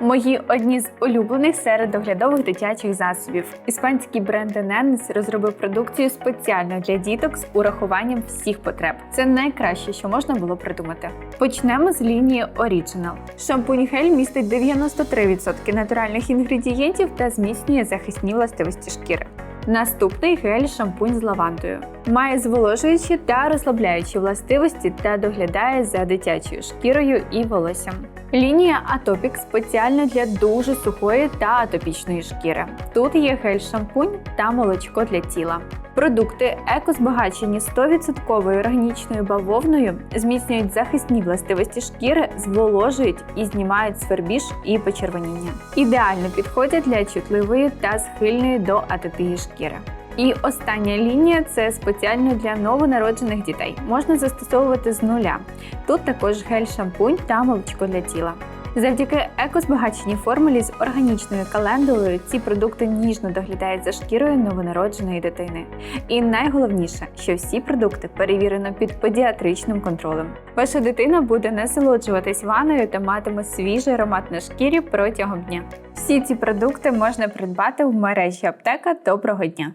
Мої одні з улюблених серед доглядових дитячих засобів. Іспанський бренд Enens розробив продукцію спеціально для діток з урахуванням всіх потреб. Це найкраще, що можна було придумати. Почнемо з лінії Original. Шампунь гель містить 93% натуральних інгредієнтів та зміцнює захисні властивості шкіри. Наступний гель шампунь з лавандою. Має зволожуючі та розслабляючі властивості та доглядає за дитячою шкірою і волоссям. Лінія Atopic спеціальна для дуже сухої та атопічної шкіри. Тут є гель-шампунь та молочко для тіла. Продукти еко-збагачені 100% органічною бавовною, зміцнюють захисні властивості шкіри, зволожують і знімають свербіж і почервоніння. Ідеально підходять для чутливої та схильної до атопії шкіри. І остання лінія це спеціально для новонароджених дітей. Можна застосовувати з нуля. Тут також гель-шампунь та молочко для тіла. Завдяки екозбагаченій формулі з органічною календулою ці продукти ніжно доглядають за шкірою новонародженої дитини. І найголовніше, що всі продукти перевірено під педіатричним контролем. Ваша дитина буде насолоджуватись ванною та матиме свіжий аромат на шкірі протягом дня. Всі ці продукти можна придбати в мережі аптека Доброго дня.